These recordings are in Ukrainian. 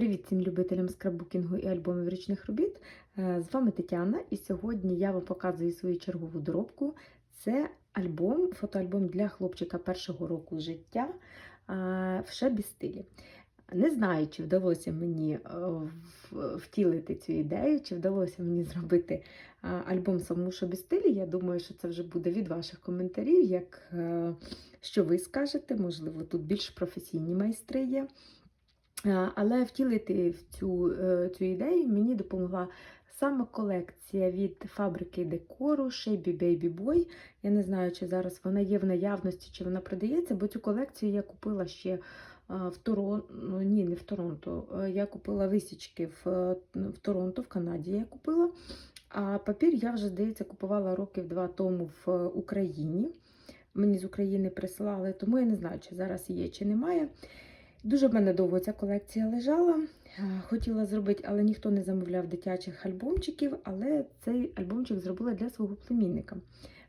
Привіт всім любителям скраббукінгу і альбомів річних робіт. Е, З вами Тетяна, і сьогодні я вам показую свою чергову доробку. Це альбом, фотоальбом для хлопчика першого року життя е, в шебі стилі. Не знаю, чи вдалося мені е, втілити цю ідею, чи вдалося мені зробити альбом самому шебі стилі. Я думаю, що це вже буде від ваших коментарів, як що ви скажете, можливо, тут більш професійні майстри є. Е, Але втілити в цю, е, цю ідею мені допомогла саме колекція від фабрики декору Shabby Baby Boy. Я не знаю, чи зараз вона є в наявності, чи вона продається, бо цю колекцію я купила ще е, в Торонто. Ну, ні, не в Торонто. Я купила висічки в, в Торонто, в Канаді я купила. А папір я вже, здається, купувала років два тому в Україні. Мені з України присилали, тому я не знаю, чи зараз є, чи немає. Дуже в мене довго ця колекція лежала. Е, Хотіла зробити, але ніхто не замовляв дитячих альбомчиків. Але цей альбомчик зробила для свого племінника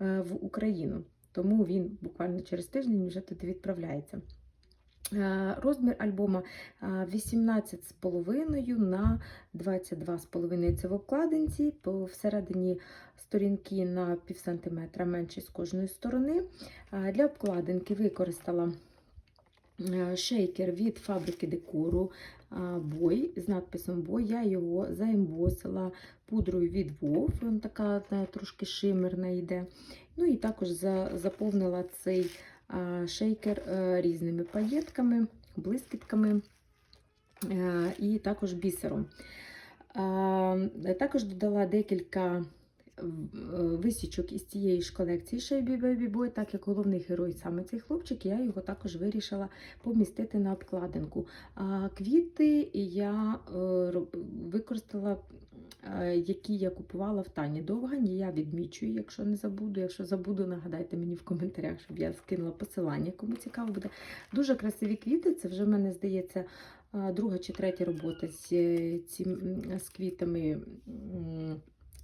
е, в Україну. Тому він буквально через тиждень вже туди відправляється. Е, Розмір альбома е, 18,5 на 22,5 це в обкладинці, всередині сторінки на пів сантиметра менше з кожної сторони. Для обкладинки використала шейкер від фабрики декору е, Бой з надписом Бой. Я його заембосила пудрою від Вов. Вона така трошки шимерна йде. Ну і також заповнила цей е, шейкер е, різними паєтками, блискітками е, і також бісером. Е, Також додала декілька е, висічок із цієї ж колекції Shabby Baby Boy, так як головний герой саме цей хлопчик, я його також вирішила помістити на обкладинку. А квіти я е, використала, е, які я купувала в Тані Довгані. Я відмічую, якщо не забуду. Якщо забуду, нагадайте мені в коментарях, щоб я скинула посилання, кому цікаво буде. Дуже красиві квіти. Це вже мене здається. е, Друга чи третя робота з, е, з квітами,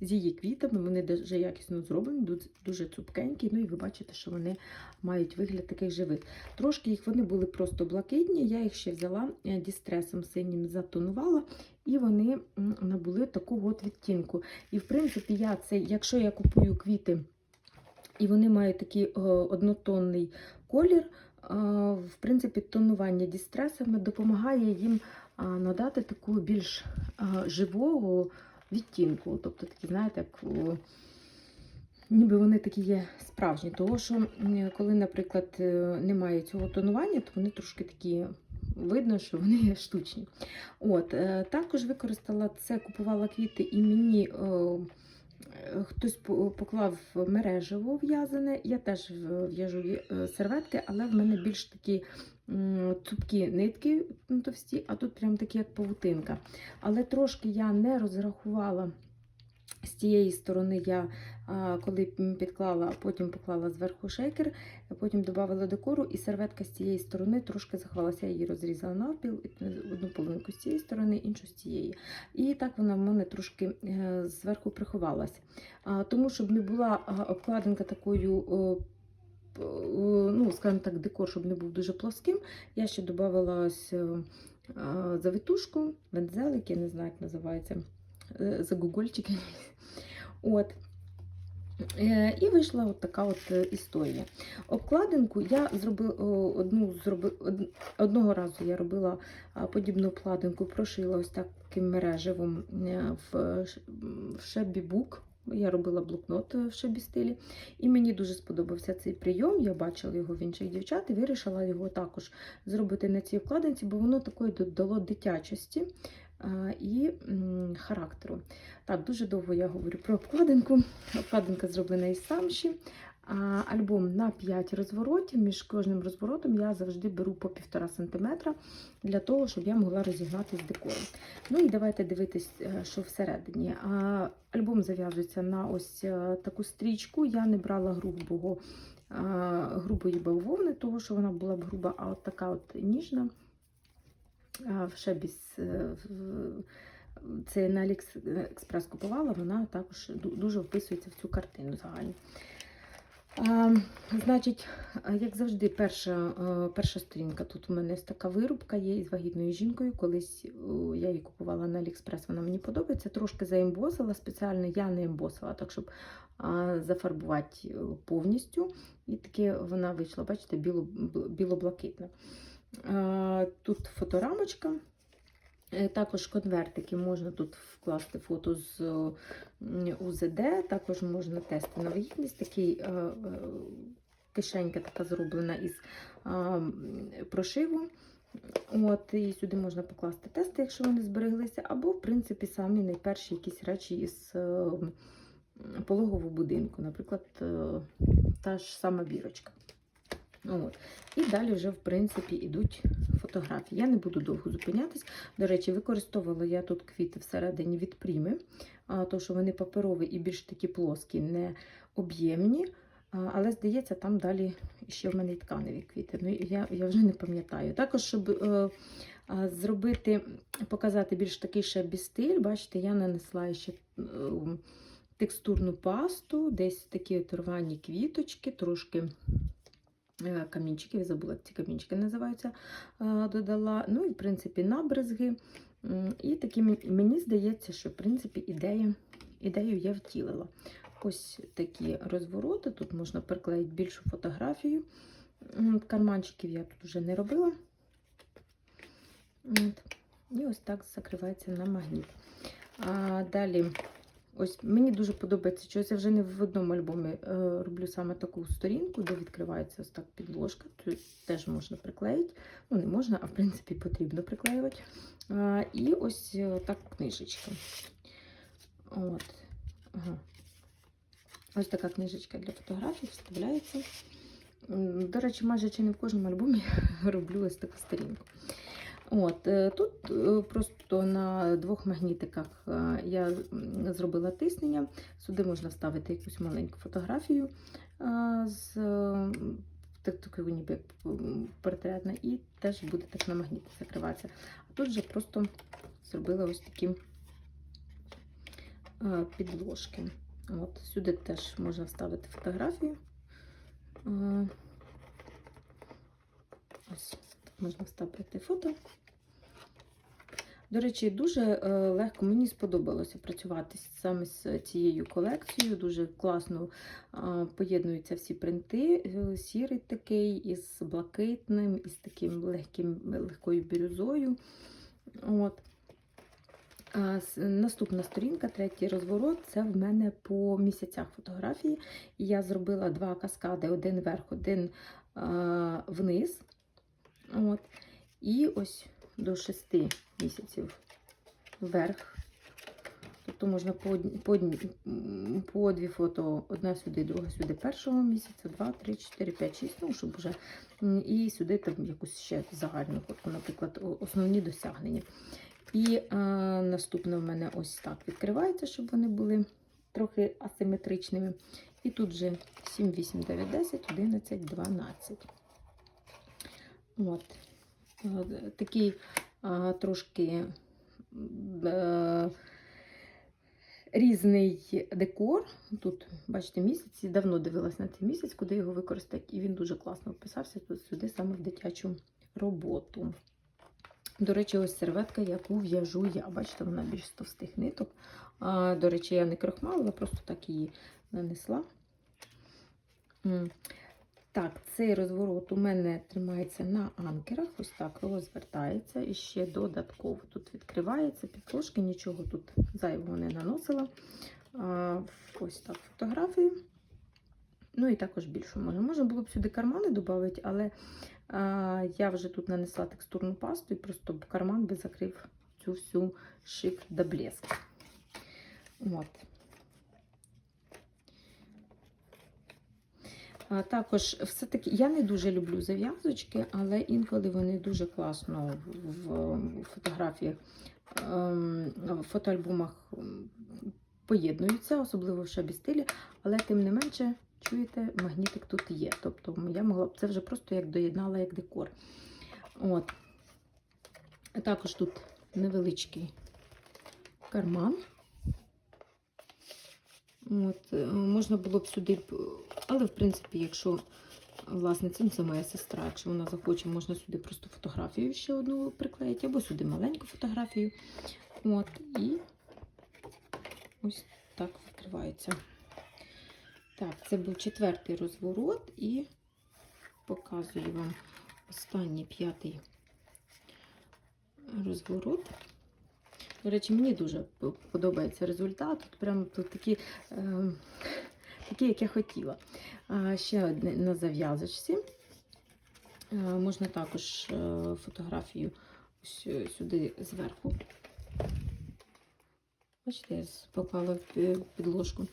з її квітами. Вони дуже якісно зроблені, дуже цупкенькі. Ну і ви бачите, що вони мають вигляд таких живих. Трошки їх вони були просто блакитні. Я їх ще взяла е, дістресом синім затонувала, і вони набули такого от відтінку. І в принципі, я це, якщо я купую квіти, і вони мають такий е, однотонний колір. е, В принципі, тонування дістресами допомагає їм надати таку більш живого відтінку. Тобто, такі, знаєте, як ніби вони такі є справжні. Того, що коли, наприклад, е, немає цього тонування, то вони трошки такі. Видно, що вони є штучні. От, е, також використала це, купувала квіти, і мені е, хтось поклав мережево в'язане. Я теж в'яжу е, серветки, але в мене більш такі цупкі нитки товсті, а тут прям такі, як павутинка. Але трошки я не розрахувала. З тієї сторони я, коли підклала, потім поклала зверху шейкер, потім додавала декору, і серветка з цієї сторони трошки захвалася, я її розрізала навпіл, е, одну половинку з цієї сторони, іншу з цієї. І так вона в мене трошки е, зверху приховалась. Тому, щоб не була обкладинка такою. Ну, скажімо так, декор, щоб не був дуже плоским. Я ще додавала ось е, завитушку, вензелик, я не знаю, як називається е, загугольчики. От. Е, І вийшла от така от історія. Обкладинку я зробила одну зроби, од- одного разу я робила подібну обкладинку, прошила ось таким мережевим в, ш- в шебі бук. Я робила блокнот е, в шебі стилі, і мені дуже сподобався цей прийом. Я бачила його в інших дівчат і вирішила його також зробити на цій обкладинці, бо воно такої додало дитячості і характеру. Так, дуже довго я говорю про обкладинку. Обкладинка зроблена із самші. Альбом на 5 розворотів. Між кожним розворотом я завжди беру по 1,5 см для того, щоб я могла розігнати з декором. Ну і давайте дивитись, е, що всередині. Альбом зав'язується на ось е, таку стрічку. Я не брала грубого, грубої бавовни, того що вона була б груба, а от така от ніжна. В шебіс це на Аліекспрес купувала, вона також дуже вписується в цю картину загальну. Значить, як завжди, перша, е, перша сторінка. Тут у мене така вирубка є із вагітною жінкою. Колись я її купувала на Аліекспрес, вона мені подобається. Трошки заембосила, спеціально я не ембосила, так щоб зафарбувати е, повністю. І таке вона вийшла, бачите, біло- бл- біло-блакитна. Тут фоторамочка. Е, Також конвертики можна тут вкласти фото з УЗД, також можна тести на вагітність. Такий е, е, кишенька така зроблена із прошиву. От, і сюди можна покласти тести, якщо вони збереглися, або, в принципі, самі найперші якісь речі із пологового будинку, наприклад, та ж сама бірочка. От. І далі вже, в принципі, йдуть фотографії. Я не буду довго зупинятись. До речі, використовувала я тут квіти всередині від пріми, а, то що вони паперові і більш такі плоскі, не об'ємні. Але, здається, там далі ще в мене і тканеві квіти. Ну, я, я вже не пам'ятаю. Також, щоб е, зробити, показати більш такий шебі стиль, бачите, я нанесла ще е, текстурну пасту, десь такі рвані квіточки, трошки е, камінчиків, я забула, як ці камінчики називаються, е, додала. Ну і, в принципі, набризги. І такі мені здається, що в принципі ідея, ідею я втілила. Ось такі розвороти. Тут можна приклеїти більшу фотографію. Карманчиків я тут вже не робила. От. І ось так закривається на магніт. А далі, ось мені дуже подобається, що я вже не в одному альбомі е, роблю саме таку сторінку, де відкривається ось так підложка. Тут теж можна приклеїти. Ну, не можна, а в принципі потрібно приклеювати. І ось е, так книжечка. От. Ага. Ось така книжечка для фотографій вставляється. До речі, майже чи не в кожному альбомі роблю ось таку сторінку. От, е, тут е, просто на двох магнітиках е, я зробила тиснення. Сюди можна вставити якусь маленьку фотографію з такою ніби портретна, і теж буде так на магніті закриватися. А тут вже просто зробила ось такі підложки. От, сюди теж можна вставити фотографію. Ось можна вставити фото. До речі, дуже е, легко мені сподобалося працювати саме з цією колекцією. Дуже класно поєднуються всі принти. Е, Сірий такий із блакитним, із таким легким, легкою бірюзою. От. А наступна сторінка, третій розворот, це в мене по місяцях фотографії. Я зробила два каскади: один вверх, один а, вниз. От. І ось до шести місяців вверх. Тобто можна по, по, по дві фото, одна сюди, друга сюди першого місяця, два, три, чотири, п'ять, шість, ну, щоб вже. І сюди там якусь ще загальну фотку, наприклад, основні досягнення. І е, наступне в мене ось так відкривається, щоб вони були трохи асиметричними. І тут же 7, 8, 9, 10, 11, 12. От. Е, Такий трошки е, різний декор. Тут, бачите, місяць. Давно дивилась на цей місяць, куди його використати. І він дуже класно вписався тут сюди, саме в дитячу роботу. До речі, ось серветка, яку в'яжу я. Бачите, вона більш з товстих ниток. А, до речі, я не крохмалила, просто так її нанесла. Так, цей розворот у мене тримається на анкерах, ось так розвертається і ще додатково тут відкривається підложки, нічого тут зайвого не наносила. Ось так фотографії. Ну і також більше можна. Можна було б сюди кармани додати, але а, я вже тут нанесла текстурну пасту і просто б карман би закрив цю всю шик до блеск. От. Також все-таки я не дуже люблю зав'язочки, але інколи вони дуже класно в, фотографіях, ем, в фотоальбомах ем, поєднуються, особливо в шабі стилі, але тим не менше, чуєте, магнітик тут є. Тобто я могла б це вже просто як доєднала як декор. От. Також тут невеличкий карман. От, е, можна було б сюди Але, в принципі, якщо власне це, це моя сестра, якщо вона захоче, можна сюди просто фотографію ще одну приклеїти, або сюди маленьку фотографію. От, і ось так відкривається. Так, це був четвертий розворот і показую вам останній п'ятий розворот. До речі, мені дуже подобається результат. Прямо тут такі, е, такі як я хотіла. Ще одне на зав'язочці. Е, можна також е, фотографію е, сюди зверху. Бачите, я поклала в підложку.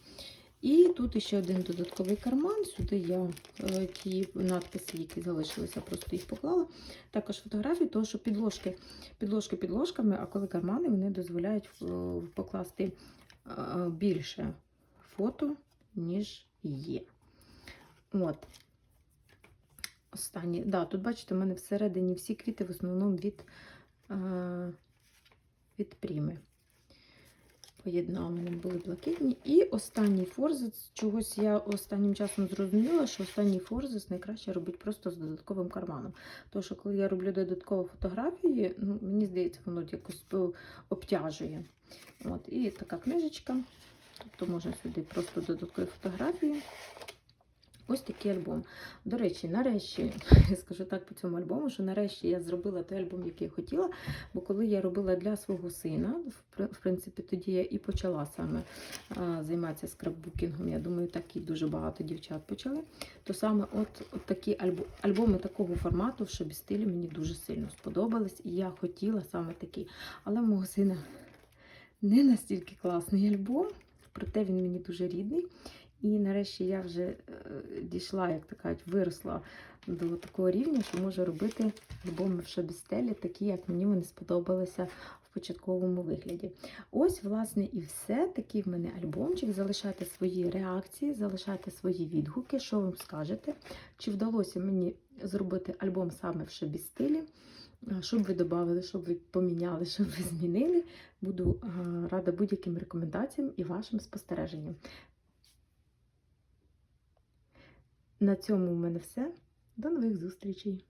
І тут ще один додатковий карман. Сюди я е, ті надписи, які залишилися, просто їх поклала. Також фотографії, тому що підложки, підложки підложками, а коли кармани, вони дозволяють е, покласти е, більше фото, ніж є. От. Останні. Да, тут, бачите, у мене всередині всі квіти в основному від, е, від пріми. Поєднала, у мене були блакитні. І останній форзиц. Чогось я останнім часом зрозуміла, що останній форзиц найкраще робити просто з додатковим карманом. Тому що коли я роблю додаткові фотографії, ну, мені здається, воно якось обтяжує. От, і така книжечка. Тобто можна сюди просто додаткові фотографії. Ось такий альбом. До речі, нарешті, я скажу так по цьому альбому, що нарешті я зробила той альбом, який я хотіла. Бо коли я робила для свого сина, в принципі, тоді я і почала саме займатися скраббукінгом. Я думаю, так і дуже багато дівчат почали. То саме от, от такі альбо- альбоми такого формату, в шобі стилі, мені дуже сильно сподобались. І я хотіла саме такий. Але мого сина не настільки класний альбом, проте він мені дуже рідний. І нарешті я вже е, дійшла, як так кажуть, виросла до такого рівня, що можу робити альбоми в шобістелі, такі, як мені вони сподобалися в початковому вигляді. Ось, власне, і все. Такий в мене альбомчик. Залишайте свої реакції, залишайте свої відгуки, що вам скажете. Чи вдалося мені зробити альбом саме в шобі-стилі? А, Що б ви додали, щоб ви поміняли, щоб ви змінили. Буду рада будь-яким рекомендаціям і вашим спостереженням. На цьому в мене все. До нових зустрічей!